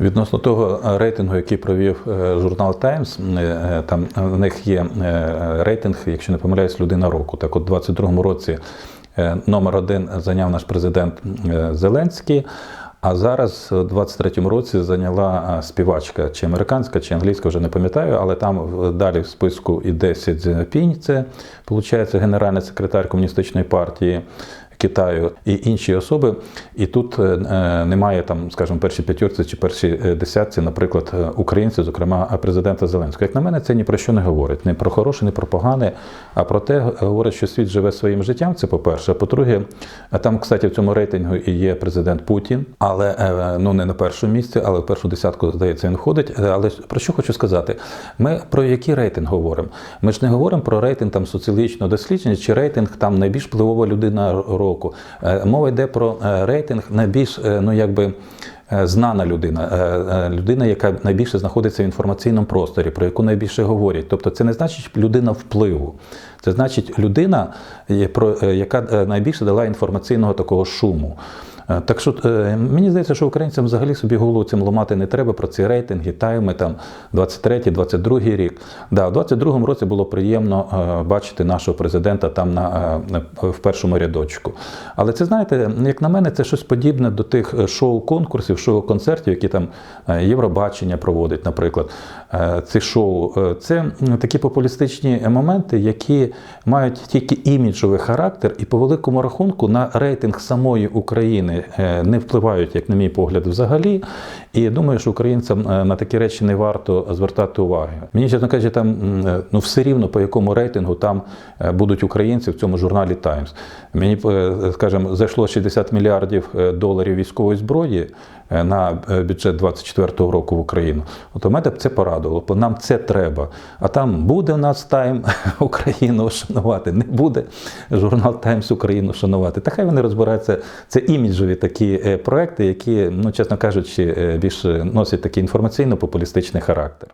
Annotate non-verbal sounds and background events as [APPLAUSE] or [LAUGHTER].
Відносно того е, рейтингу, який провів е, журнал Таймс, е, там в них є е, рейтинг, якщо не помиляюсь, людина року. Так, от у 22-му році е, номер один зайняв наш президент е, Зеленський. А зараз, у 23-му році, зайняла е, співачка чи американська, чи англійська, вже не пам'ятаю, але там далі в списку іде Сі Цзіньпінь, це виходить генеральний секретар комуністичної партії. Китаю і інші особи, і тут е, е, немає там, скажімо, перші п'ятірці чи перші десятці, наприклад, е, українців, зокрема президента Зеленського. Як на мене, це ні про що не говорить, не про хороше, не про погане, а про те, говорить, що світ живе своїм життям. Це по-перше. А по-друге, там, кстати, в цьому рейтингу і є президент Путін, але ну не на першому місці, але в першу десятку здається він входить. Але про що хочу сказати? Ми про який рейтинг говоримо? Ми ж не говоримо про рейтинг там соціологічного дослідження чи рейтинг там найбільш впливова людина року. Е, Мова йде про е, рейтинг найбільш е, ну якби. Знана людина, людина, яка найбільше знаходиться в інформаційному просторі, про яку найбільше говорять. Тобто, це не значить людина впливу, це значить людина, яка найбільше дала інформаційного такого шуму. Е, Так що е, мені здається, що українцям взагалі собі голову цим ламати не треба про ці рейтинги, тайми там 23-22 рік. Да, у 22-му році було приємно е, бачити нашого президента там на, в першому рядочку. Але це знаєте, як на мене, це щось подібне до тих шоу-конкурсів, шоу-концертів, які там Євробачення проводить, наприклад. Ці шоу це такі популістичні моменти, які мають тільки іміджовий характер, і по великому рахунку на рейтинг самої України е, не впливають, як на мій погляд, взагалі. І думаю, що українцям е, на такі речі не варто звертати уваги. Мені чесно кажучи, там е, ну все рівно по якому рейтингу там будуть українці в цьому журналі Times. Мені скажімо, зайшло 60 мільярдів доларів військової зброї на бюджет 24-го року в Україну. От у мене б це порадило, бо нам це треба. А там буде у нас тайм [LAUGHS] Україну шанувати, не буде журнал Таймс Україну шанувати. Та хай вони розбираються. Це іміджові такі е, проекти, які, ну чесно кажучи, е, більше носять такий інформаційно-популістичний характер.